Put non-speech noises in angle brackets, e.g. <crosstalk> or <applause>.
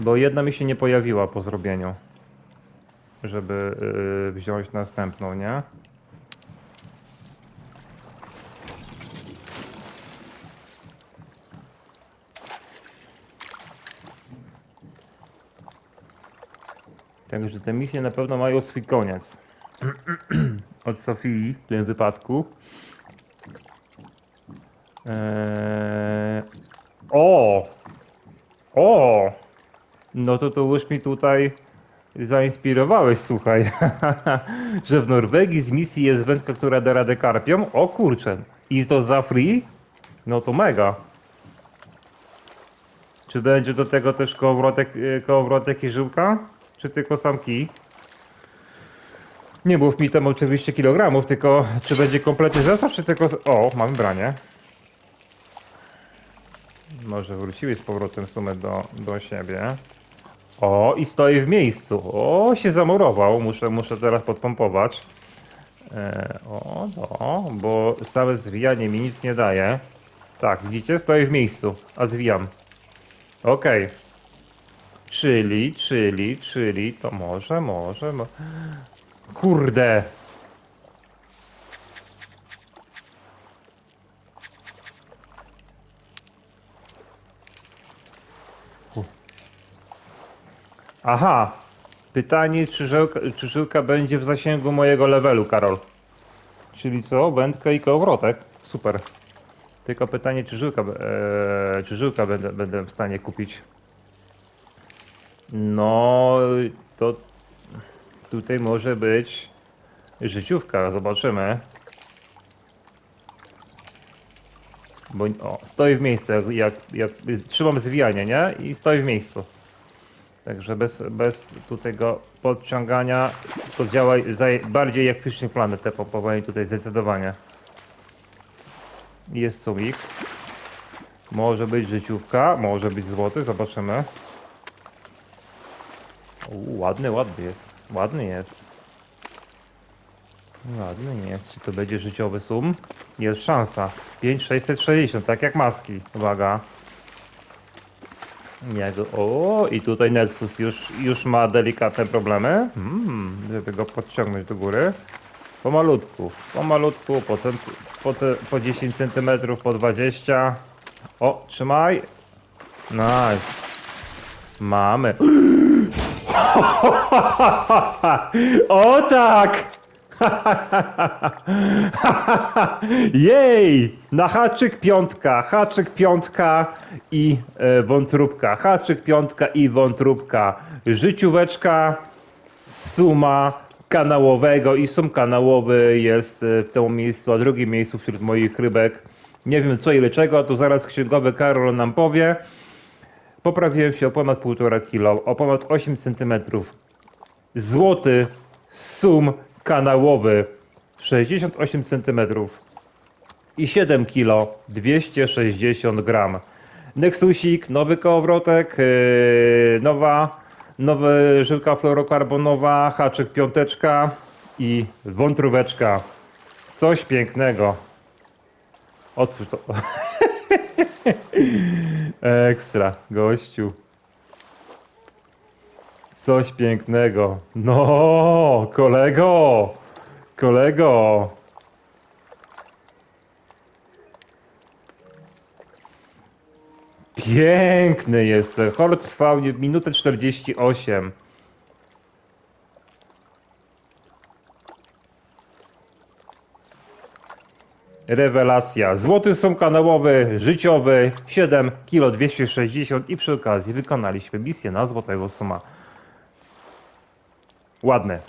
Bo jedna mi się nie pojawiła po zrobieniu. Żeby yy, wziąć następną, nie? Także te misje na pewno mają swój koniec. <clears throat> Od Sofii w tym wypadku. Eee... O! O! No to to już mi tutaj zainspirowałeś, słuchaj. <laughs> Że w Norwegii z misji jest wędka, która da radę karpią. O kurczę. I to za free? No to mega. Czy będzie do tego też kołowrotek, e, kołowrotek i żyłka? Czy tylko sam kij? Nie mów mi tam oczywiście kilogramów, tylko czy będzie kompletny zestaw, czy tylko... O, mamy branie. Może wróciły z powrotem w sumie do, do siebie. O, i stoi w miejscu. O, się zamurował. Muszę, muszę teraz podpompować. E, o, no, bo całe zwijanie mi nic nie daje. Tak, widzicie? Stoi w miejscu, a zwijam. Okej. Czyli, czyli, czyli, to może, może, mo... Kurde! Aha! Pytanie, czy żyłka, czy żyłka będzie w zasięgu mojego levelu, Karol? Czyli co? Wędka i kołowrotek? Super. Tylko pytanie, czy żyłka, e, czy żyłka będę, będę w stanie kupić? No, to tutaj może być życiówka, zobaczymy. Bo o, stoi w miejscu, jak, jak, jak trzymam zwijanie, nie? I stoi w miejscu. Także bez, bez tego podciągania to działa bardziej jak Fishing Planet te pompowanie tutaj zdecydowanie. Jest sumik. Może być życiówka, może być złoty, zobaczymy. U, ładny, ładny jest. Ładny jest. Ładny jest. Czy to będzie życiowy sum? Jest szansa. 5660, tak jak maski. Uwaga. Jak, o, i tutaj Nexus już, już ma delikatne problemy. Hmm, żeby go podciągnąć do góry. Pomalutku, pomalutku, po, cent, po, po 10 cm, po 20. O, trzymaj. Nice. Mamy. <laughs> O tak! <laughs> Jej! Na haczyk piątka, haczyk piątka i e, wątróbka. Haczyk piątka i wątróbka. Życióweczka, suma kanałowego i sum kanałowy jest e, w tym miejscu, a drugim miejscu wśród moich rybek. Nie wiem co ile czego, to zaraz księgowy Karol nam powie. Poprawiłem się o ponad 1,5 kg, o ponad 8 cm. Złoty sum kanałowy 68 cm i 7 kg 260 gram. Nexusik, nowy kołowrotek, yy, nowa, nowa żyłka fluorokarbonowa, haczyk piąteczka i wątróweczka. Coś pięknego. Otwórz to. <laughs> Ekstra, gościu. Coś pięknego. No, kolego! Kolego! Piękny jest. ten. Hor trwał minutę 48. Rewelacja. Złoty są kanałowy, życiowy, 7 kg 260 i przy okazji wykonaliśmy misję na złotego suma. Ładne.